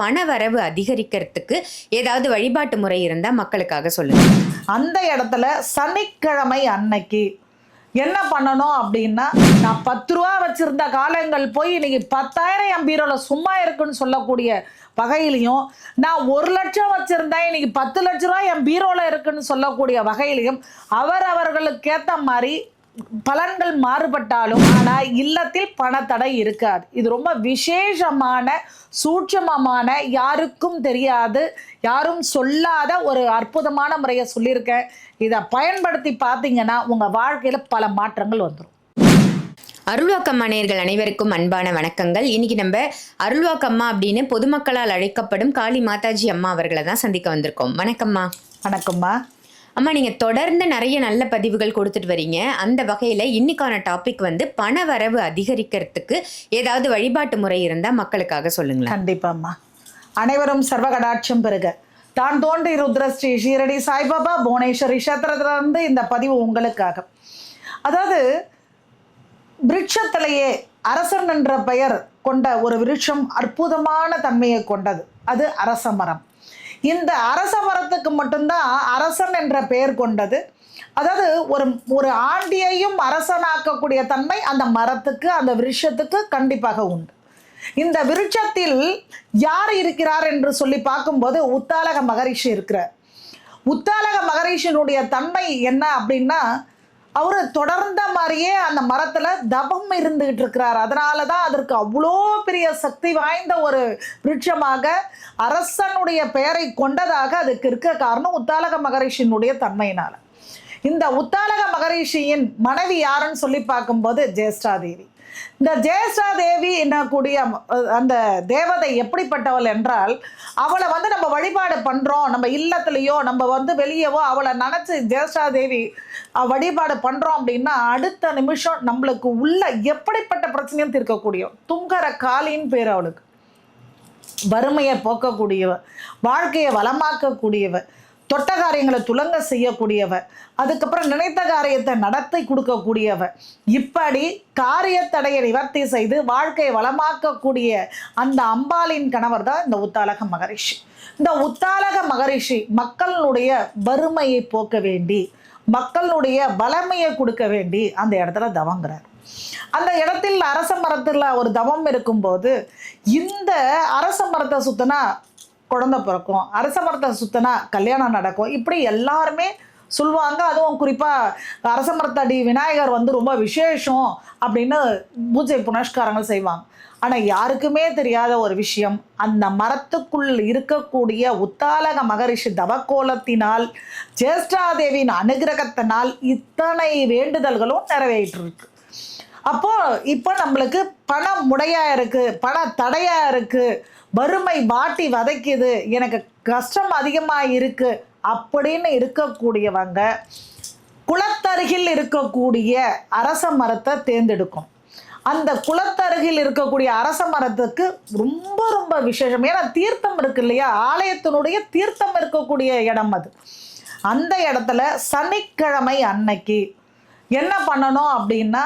பண வரவு அதிகரிக்கிறதுக்கு ஏதாவது வழிபாட்டு முறை இருந்தால் மக்களுக்காக சொல்லுங்க. அந்த இடத்துல சனிக்கிழமை அன்னைக்கு என்ன பண்ணணும் அப்படின்னா நான் பத்து ரூபா வச்சுருந்த காலங்கள் போய் இன்னைக்கு பத்தாயிரம் என் பீரோவில் சும்மா இருக்குன்னு சொல்லக்கூடிய வகையிலையும் நான் ஒரு லட்சம் வச்சுருந்தேன் இன்னைக்கு பத்து லட்ச ரூபா என் பீரோவில் இருக்குன்னு சொல்லக்கூடிய வகையிலையும் அவர் அவர்களுக்கேற்ற மாதிரி பலன்கள் மாறுபட்டாலும் ஆனால் இல்லத்தில் பணத்தடை இருக்காது. இது ரொம்ப விசேஷமான சூட்சமமான யாருக்கும் தெரியாது யாரும் சொல்லாத ஒரு அற்புதமான முறையை சொல்லியிருக்கேன். இதை பயன்படுத்தி பார்த்தீங்கன்னா உங்கள் வாழ்க்கையில் பல மாற்றங்கள் வந்துடும் அருள்வாக்கம்மா நேயர்கள் அனைவருக்கும் அன்பான வணக்கங்கள். இன்னைக்கு நம்ம அருள்வாக்கம்மா அப்படின்னு பொதுமக்களால் அழைக்கப்படும் காளி மாதாஜி அம்மா அவர்களை தான் சந்திக்க வந்திருக்கோம். வணக்கம்மா. வணக்கம்மா. அம்மா நீங்கள் தொடர்ந்து நிறைய நல்ல பதிவுகள் கொடுத்துட்டு வரீங்க. அந்த வகையில் இன்னைக்கான டாபிக் வந்து பண வரவு அதிகரிக்கிறதுக்கு ஏதாவது வழிபாட்டு முறை இருந்தால் மக்களுக்காக சொல்லுங்களேன். கண்டிப்பாம்மா. அனைவரும் சர்வகடாட்சம் பெறுக. தான் தோன்றி ருத்ர ஸ்ரீ ஷீரடி சாய்பாபா புவனேஸ்வரி க்ஷேத்திரத்திலிருந்து இந்த பதிவு உங்களுக்காக. அதாவது விருட்சத்திலேயே அரசன் என்ற பெயர் கொண்ட ஒரு விருட்சம் அற்புதமான தன்மையை கொண்டது. அது அரச மரம். இந்த அரச மரத்துக்கு மட்டும்தான் அரசன் என்ற பெயர் கொண்டது. அதாவது ஒரு ஒரு ஆண்டியையும் அரசனாக்கக்கூடிய தன்மை அந்த மரத்துக்கு அந்த விருஷத்துக்கு கண்டிப்பாக உண்டு. இந்த விருட்சத்தில் யார் இருக்கிறார் என்று சொல்லி பார்க்கும்போது உத்தாலக மகரிஷி இருக்கிறார். உத்தாலக மகரிஷினுடைய தன்மை என்ன அப்படின்னா அவர் தொடர்ந்த மாதிரியே அந்த மரத்தில் தபம் இருந்துகிட்டு இருக்கிறார். அதனால தான் அதற்கு அவ்வளோ பெரிய சக்தி வாய்ந்த ஒரு விருட்சமாக அரசனுடைய பெயரை கொண்டதாக அதுக்கு இருக்க காரணம் உத்தாலக மகரிஷியினுடைய தன்மையினால். இந்த உத்தாலக மகரிஷியின் மனைவி யாருன்னு சொல்லி பார்க்கும்போது ஜேஷ்டாதேவி இந்த ஜெயஸ்ரா தேவி என்னக்கூடிய அந்த தேவதை எப்படிப்பட்டவள் என்றால் அவளை வந்து நம்ம வழிபாடு பண்ணுறோம் நம்ம இல்லத்துலேயோ நம்ம வந்து வெளியவோ அவளை நினச்சி ஜெயஸ்ரா தேவி வழிபாடு பண்ணுறோம் அப்படின்னா அடுத்த நிமிஷம் நம்மளுக்கு உள்ள எப்படிப்பட்ட பிரச்சனையும் தீர்க்கக்கூடிய துங்கர காலின்னு பேர் அவளுக்கு. வறுமையை போக்கக்கூடியவ வாழ்க்கையை வளமாக்கக்கூடியவ தொட்ட காரியங்களை துலங்க செய்யக்கூடியவ அதுக்கப்புறம் நினைத்த காரியத்தை நடத்தி கொடுக்கக்கூடியவ. இப்படி காரியத்தடையை நிவர்த்தி செய்து வாழ்க்கையை வளமாக்கக்கூடிய அந்த அம்பாளின் கணவர் தான் இந்த உத்தாலக மகரிஷி. இந்த உத்தாலக மகரிஷி மக்களுடைய வறுமையை போக்க வேண்டி மக்களுடைய வளமையை கொடுக்க வேண்டி அந்த இடத்துல தவங்கிறார். அந்த இடத்தில் அரச மரத்தில் ஒரு தவம் இருக்கும்போது இந்த அரச மரத்தை சுத்தினா குழந்தை பிறக்கும் அரச மரத்தை சுத்தினா கல்யாணம் நடக்கும். இப்படி எல்லாருமே சொல்லுவாங்க. அதுவும் குறிப்பாக அரச மரத்தடி விநாயகர் வந்து ரொம்ப விசேஷம் அப்படின்னு பூஜை புனஸ்காரங்கள் செய்வாங்க. ஆனால் யாருக்குமே தெரியாத ஒரு விஷயம். அந்த மரத்துக்குள் இருக்கக்கூடிய உத்தாலக மகரிஷி தவக்கோலத்தினால் ஜேஷ்டாதேவியின் அனுகிரகத்தினால் இத்தனை வேண்டுதல்களும் நிறைவேற்றிருக்கு அப்போ இப்போ நம்மளுக்கு பணம் முடையாக இருக்குது பண தடையாக இருக்குது வறுமை வாட்டி வதைக்குது. எனக்கு கஷ்டம் அதிகமாக இருக்குது அப்படின்னு இருக்கக்கூடியவங்க குளத்தருகில் இருக்கக்கூடிய அரச மரத்தை தேர்ந்தெடுக்கும். அந்த குளத்தருகில் இருக்கக்கூடிய அரச மரத்துக்கு ரொம்ப ரொம்ப விசேஷம். ஏன்னா தீர்த்தம் இருக்கு இல்லையா? ஆலயத்தினுடைய தீர்த்தம் இருக்கக்கூடிய இடம் அது. அந்த இடத்துல சனிக்கிழமை அன்னைக்கு என்ன பண்ணணும் அப்படின்னா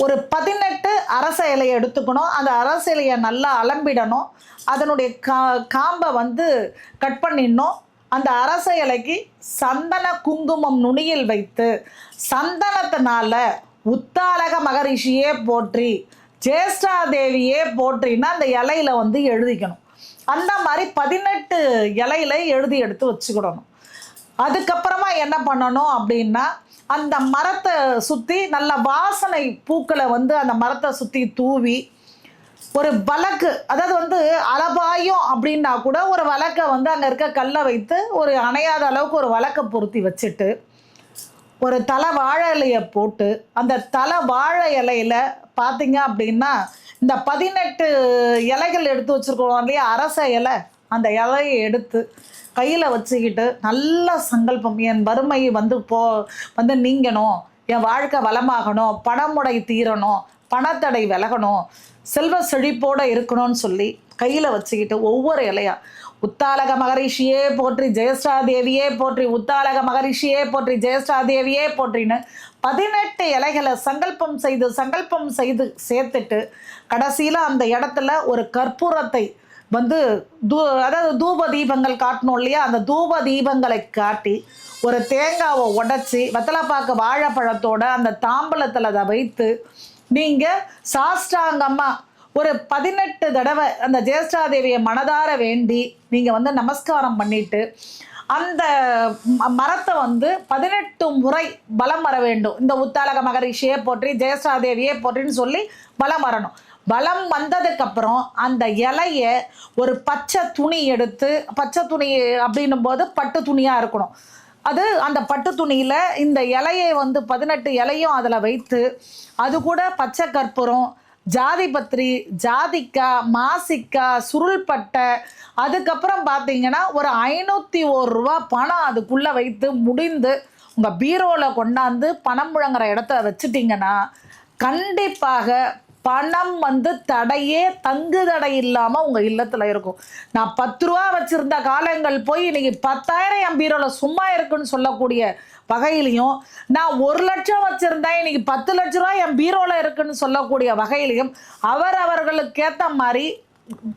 ஒரு பதினெட்டு அரச இலையை எடுத்துக்கணும். அந்த அரச இலையை நல்லா அலம்பிடணும். அதனுடைய கா காம்பை வந்து கட் பண்ணிடணும். அந்த அரச இலைக்கு சந்தன குங்குமம் நுனியில் வைத்து சந்தனத்தினால உத்தாலக மகரிஷியே போற்றி ஜேஷ்டா தேவியே போற்றின்னா அந்த இலையில வந்து எழுதிக்கணும். அந்த மாதிரி பதினெட்டு இலையில எழுதி எடுத்து வச்சுக்கிடணும். அதுக்கப்புறமா என்ன பண்ணணும் அப்படின்னா அந்த மரத்தை சுற்றி நல்ல வாசனை பூக்களை வந்து அந்த மரத்தை சுற்றி தூவி ஒரு வழக்கு அதாவது வந்து அலபாயம் அப்படின்னா கூட ஒரு வழக்கை வந்து அங்கே இருக்க கல்லை வைத்து ஒரு அணையாத அளவுக்கு ஒரு வழக்கை பொருத்தி வச்சுட்டு ஒரு தலை வாழை இலையை போட்டு அந்த தலை வாழை இலையில பார்த்தீங்க அப்படின்னா இந்த பதினெட்டு இலைகள் எடுத்து வச்சுருக்கோம் இல்லையா அரச இலை அந்த இலையை எடுத்து கையில் வச்சுக்கிட்டு நல்ல சங்கல்பம் என் வறுமை வந்து போ வந்து நீங்கணும் என் வாழ்க்கை வளமாகணும் பணமுடை தீரணும் பணத்தடை விலகணும் செல்வ செழிப்போட இருக்கணும்னு சொல்லி கையில் வச்சுக்கிட்டு ஒவ்வொரு இலையா உத்தாலக மகரிஷியே போற்றி ஜெயஸ்டாதேவியே போற்றி உத்தாலக மகரிஷியே போற்றி ஜெயஸ்டாதேவியே போற்றின்னு பதினெட்டு இலைகளை சங்கல்பம் செய்து சங்கல்பம் செய்து சேர்த்துட்டு கடைசியில் அந்த இடத்துல ஒரு கற்பூரத்தை வந்து தூ அதாவது தூப தீபங்கள் காட்டணும் இல்லையா? அந்த தூப தீபங்களை காட்டி ஒரு தேங்காவை உடச்சி வெத்தலைப்பாக்கு வாழைப்பழத்தோட அந்த தாம்பலத்தில் அதை வைத்து நீங்கள் சாஷ்டாங்கமாக ஒரு பதினெட்டு தடவை அந்த ஜேஷ்டாதேவியை மனதார வேண்டி நீங்கள் வந்து நமஸ்காரம் பண்ணிட்டு அந்த மரத்தை வந்து பதினெட்டு முறை பலம் வர வேண்டும். இந்த உத்தாலக மகரிஷியே போற்றி ஜெயசாதேவியே போற்றின்னு சொல்லி பலம் வரணும். பலம் வந்ததுக்கப்புறம் அந்த இலைய ஒரு பச்சை துணி எடுத்து பச்சை துணி அப்படின்னும் போது பட்டு துணியாக இருக்கணும். அது அந்த பட்டு துணியில் இந்த இலையை வந்து பதினெட்டு இலையும் அதில் வைத்து அது கூட பச்சை கற்பூரம் ஜாதிபத்திரி ஜாதிக்காய் மாசிக்காய் சுருள்பட்டை அதுக்கப்புறம் பார்த்தீங்கன்னா ஒரு ஐநூற்றி ஒரு ரூபா பணம் அதுக்குள்ளே வைத்து முடிந்து உங்கள் பீரோவில் கொண்டாந்து பணம் முழங்குற இடத்த வச்சுட்டிங்கன்னா கண்டிப்பாக பணம் வந்து தடையே தங்கு தடை இல்லாமல் உங்கள் இல்லத்தில் இருக்கும். நான் பத்து ரூபா வச்சுருந்த காலங்கள் போய் இன்றைக்கி பத்தாயிரம் என் பீரோவில் சும்மா இருக்குன்னு சொல்லக்கூடிய வகையிலையும் நான் ஒரு லட்சம் வச்சுருந்தேன் இன்றைக்கி பத்து லட்ச ரூபா என் பீரோவில் இருக்குன்னு சொல்லக்கூடிய வகையிலையும் அவர் அவர்களுக்கேற்ற மாதிரி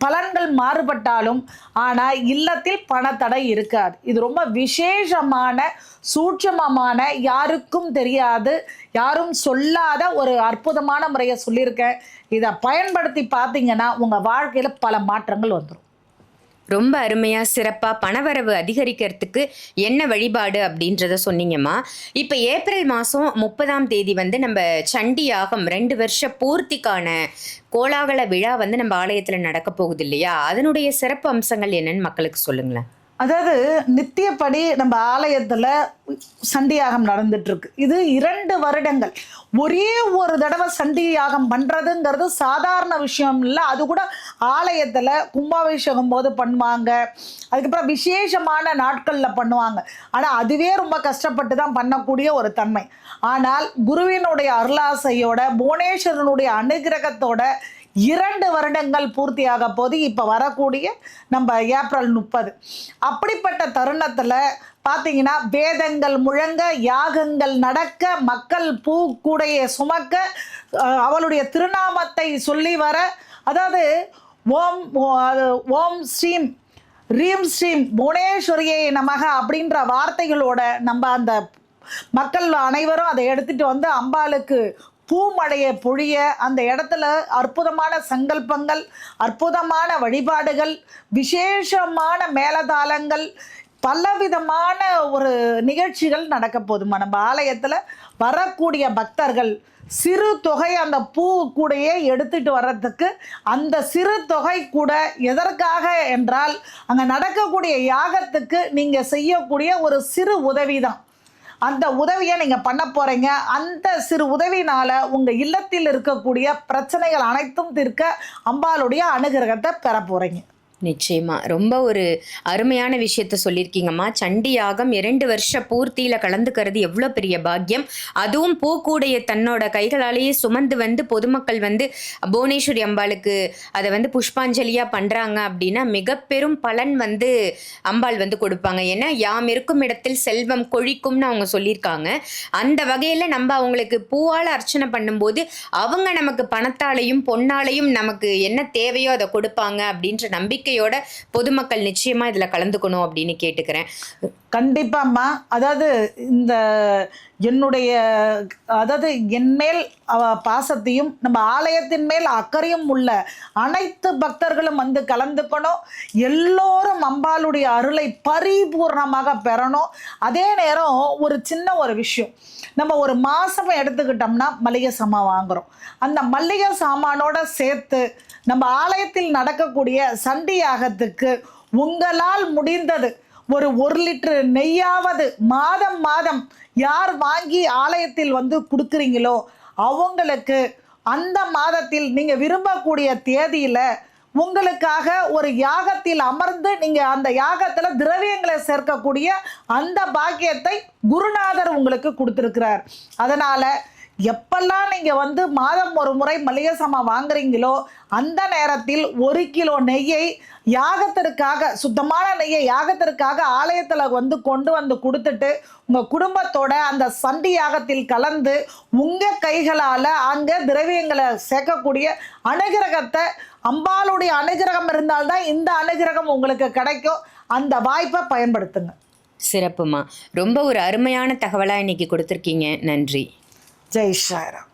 பலன்கள் மாறுபட்டாலும் ஆனால் இல்லத்தில் பணத்தடை இருக்காது. இது ரொம்ப விசேஷமான சூட்சமமான யாருக்கும் தெரியாது யாரும் சொல்லாத ஒரு அற்புதமான முறையை சொல்லியிருக்கேன். இதை பயன்படுத்தி பார்த்தீங்கன்னா உங்கள் வாழ்க்கையில் பல மாற்றங்கள் வந்துடும் ரொம்ப அருமையாக சிறப்பாக பணவரவு அதிகரிக்கிறதுக்கு என்ன வழிபாடு அப்படின்றத சொன்னீங்கம்மா. இப்போ ஏப்ரல் மாதம் முப்பதாம் தேதி வந்து நம்ம சண்டி யாகம் ரெண்டு வருஷ பூர்த்திக்கான கோலாகல விழா வந்து நம்ம ஆலயத்தில் நடக்க போகுது இல்லையா? அதனுடைய சிறப்பு அம்சங்கள் என்னன்னு மக்களுக்கு சொல்லுங்களேன். அதாவது நித்தியப்படி நம்ம ஆலயத்தில் சண்டியாகம் நடந்துட்டுருக்கு. இது இரண்டு வருடங்கள். ஒரே ஒரு தடவை சண்டியாகம் பண்ணுறதுங்கிறது சாதாரண விஷயம் இல்லை. அது கூட ஆலயத்தில் கும்பாபிஷேகம் போது பண்ணுவாங்க. அதுக்கப்புறம் விசேஷமான நாட்களில் பண்ணுவாங்க. ஆனால் அதுவே ரொம்ப கஷ்டப்பட்டு தான் பண்ணக்கூடிய ஒரு தன்மை. ஆனால் குருவினுடைய அருளாசையோட புவனேஸ்வரனுடைய அனுகிரகத்தோட இரண்டு வருடங்கள் பூர்த்தியாக போது இப்போ வரக்கூடிய நம்ம ஏப்ரல் முப்பது. அப்படிப்பட்ட தருணத்தில் பார்த்தீங்கன்னா வேதங்கள் முழங்க யாகங்கள் நடக்க மக்கள் பூ கூடையை சுமக்க அவளுடைய திருநாமத்தை சொல்லி வர அதாவது ஓம் ஓ- அது ஓம் ஸ்ரீம் ரீம் ஸ்ரீம் புவனேஸ்வரியை நமக அப்படின்ற வார்த்தைகளோட நம்ம அந்த மக்கள் அனைவரும் அதை எடுத்துட்டு வந்து அம்பாளுக்கு பூமழையை பொழிய அந்த இடத்துல அற்புதமான சங்கல்பங்கள் அற்புதமான வழிபாடுகள் விசேஷமான மேலதாளங்கள் பலவிதமான ஒரு நிகழ்ச்சிகள் நடக்க போதுமா? நம்ம ஆலயத்தில் வரக்கூடிய பக்தர்கள் சிறு தொகை அந்த பூ கூடையே எடுத்துட்டு வர்றதுக்கு அந்த சிறு தொகை கூட எதற்காக என்றால் அங்கே நடக்கக்கூடிய யாகத்துக்கு நீங்கள் செய்யக்கூடிய ஒரு சிறு உதவி தான் அந்த உதவியை நீங்கள் பண்ண போகிறீங்க அந்த சிறு உதவினால் உங்கள் இல்லத்தில் இருக்கக்கூடிய பிரச்சனைகள் அனைத்தும் தீர்க்க அம்பாளுடைய அனுகிரகத்தை பெற போகிறீங்க நிச்சயமாக ரொம்ப ஒரு அருமையான விஷயத்த சொல்லியிருக்கீங்கம்மா. சண்டி யாகம் இரண்டு வருஷ பூர்த்தியில் கலந்துக்கிறது எவ்வளோ பெரிய பாக்கியம். அதுவும் பூக்கூடைய தன்னோட கைகளாலேயே சுமந்து வந்து பொதுமக்கள் வந்து புவனேஸ்வரி அம்பாளுக்கு அதை வந்து புஷ்பாஞ்சலியாக பண்ணுறாங்க அப்படின்னா மிக பெரும் பலன் வந்து அம்பாள் வந்து கொடுப்பாங்க. ஏன்னா யாம் இருக்கும் இடத்தில் செல்வம் கொழிக்கும்னு அவங்க சொல்லியிருக்காங்க. அந்த வகையில் நம்ம அவங்களுக்கு பூவால் அர்ச்சனை பண்ணும்போது அவங்க நமக்கு பணத்தாலையும் பொன்னாலையும் நமக்கு என்ன தேவையோ அதை கொடுப்பாங்க அப்படின்ற நம்பிக்கை நம்பிக்கையோட பொதுமக்கள் நிச்சயமா இதுல கலந்துக்கணும் அப்படின்னு கேட்டுக்கிறேன். கண்டிப்பாம்மா. அதாவது இந்த என்னுடைய அதாவது என்மேல் அவ பாசத்தையும் நம்ம ஆலயத்தின் மேல் அக்கறையும் உள்ள அனைத்து பக்தர்களும் வந்து கலந்துக்கணும். எல்லோரும் அம்பாளுடைய அருளை பரிபூர்ணமாக பெறணும். அதே நேரம் ஒரு சின்ன ஒரு விஷயம். நம்ம ஒரு மாதம் எடுத்துக்கிட்டோம்னா மளிகை சாமான் வாங்குறோம். அந்த மல்லிகை சாமானோட சேர்த்து நம்ம ஆலயத்தில் நடக்கக்கூடிய சண்டி யாகத்துக்கு உங்களால் முடிந்தது. ஒரு ஒரு லிட்டர் நெய்யாவது மாதம் மாதம் யார் வாங்கி ஆலயத்தில் வந்து கொடுக்குறீங்களோ அவங்களுக்கு அந்த மாதத்தில் நீங்கள் விரும்பக்கூடிய தேதியில் உங்களுக்காக ஒரு யாகத்தில் அமர்ந்து நீங்கள் அந்த யாகத்தில் திரவியங்களை சேர்க்கக்கூடிய அந்த பாக்கியத்தை குருநாதர் உங்களுக்கு கொடுத்துருக்கிறார். அதனால் எப்பெல்லாம் நீங்கள் வந்து மாதம் ஒரு முறை மளிகை சாமான் வாங்குறீங்களோ அந்த நேரத்தில் ஒரு கிலோ நெய்யை யாகத்திற்காக சுத்தமான நெய்யை யாகத்திற்காக ஆலயத்தில் வந்து கொண்டு வந்து கொடுத்துட்டு உங்கள் குடும்பத்தோட அந்த சண்டி யாகத்தில் கலந்து உங்கள் கைகளால் அங்கே திரவியங்களை சேர்க்கக்கூடிய அனுகிரகத்தை அம்பாளுடைய அனுகிரகம் இருந்தால்தான் இந்த அனுகிரகம் உங்களுக்கு கிடைக்கும். அந்த வாய்ப்பை பயன்படுத்துங்க. சிறப்புமா. ரொம்ப ஒரு அருமையான தகவலாக இன்னைக்கு கொடுத்துருக்கீங்க. நன்றி. జై శ్రీరామ్